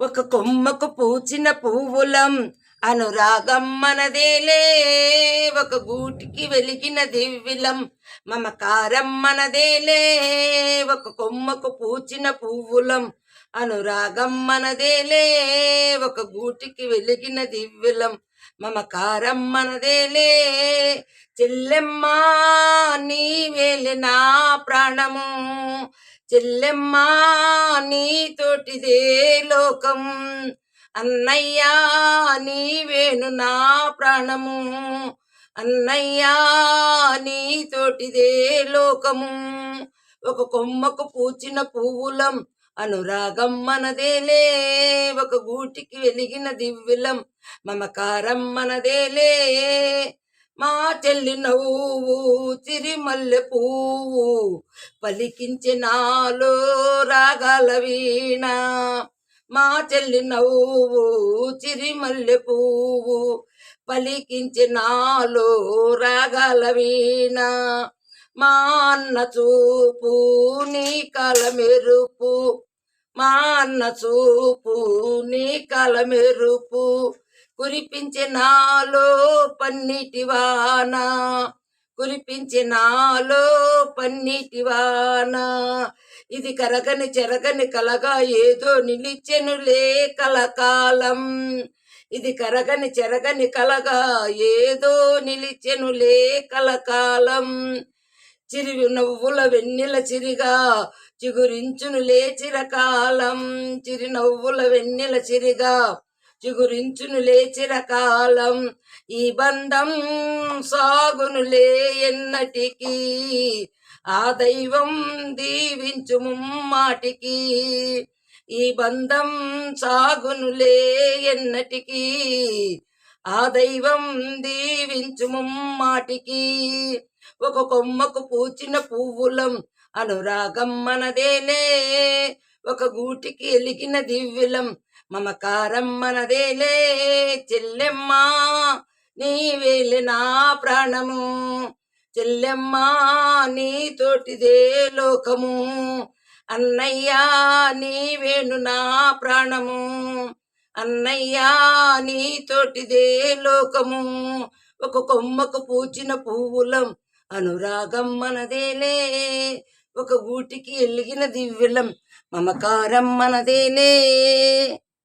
ఒక కొమ్మకు పూచిన పువ్వులం. అనురాగం మనదేలే. ఒక గూటికి వెలిగిన దివ్విలం. మమకారం మనదేలే. ఒక కొమ్మకు పూచిన పువ్వులం. అనురాగం మనదేలే. ఒక గూటికి వెలిగిన దివ్విలం. మమకారం మనదేలే. చెల్లెమ్మా నీవేలే నా ప్రాణము. చెల్లెమ్మా నీతోటిదే లోకం. అన్నయ్యా నీవేను నా ప్రాణము. అన్నయ్యా నీతోటిదే లోకము. ఒక కొమ్మకు పూచిన పువ్వులం అనురాగం మనదేలే. ఒక గూటికి వెలిగిన దివ్యులం మమకారం మనదేలే. మా చెల్లి నవ్వు చిరిమల్లె పువ్వు పలికించి నాలో రాగాల వీణ. మా చెల్లి నవ్వు చిరిమల్లె పువ్వు పలికించి నాలో రాగాల వీణ. మా అన్న చూపు నీ కల మెరుపు. మా అన్న చూపు నీ కల మెరుపు. కురిపించే నాలో పన్నిటి వాన. కురిపించే నాలో పన్నిటి వాన. ఇది కరగని చెరగని కలగా ఏదో నిలిచెనులే కలకాలం. ఇది కరగని చెరగని కలగా ఏదో నిలిచెనులే కలకాలం. చిరివి నవ్వుల వెన్నెల చిరిగా చిగురించును లేచిరకాలం చిరి నవ్వుల వెన్నెల చిరిగా చిగురించును లేచిరకాలం ఈ బంధం సాగునులే ఎన్నటికీ. ఆ దైవం దీవించు ముమ్మాటికి ఈ బంధం సాగునులే ఎన్నటికి. ఆ దైవం దీవించు ముమ్మాటికి ఒక కొమ్మకు పూచిన పువ్వులం అనురాగం మనదేలే ఒక గూటికి ఎలిగిన దివ్యులం మమకారం మనదేలే చెల్లెమ్మా నీవేలే నా ప్రాణము. చెల్లెమ్మా నీ తోటిదే లోకము. అన్నయ్యా నీవేను నా ప్రాణము. అన్నయ్యా నీ తోటిదే లోకము. ఒక కొమ్మకు పూచిన పువ్వులం అనురాగం మనదేలే ఒక గూటికి ఎలిగిన దివ్యులం మమకారం మనదేలే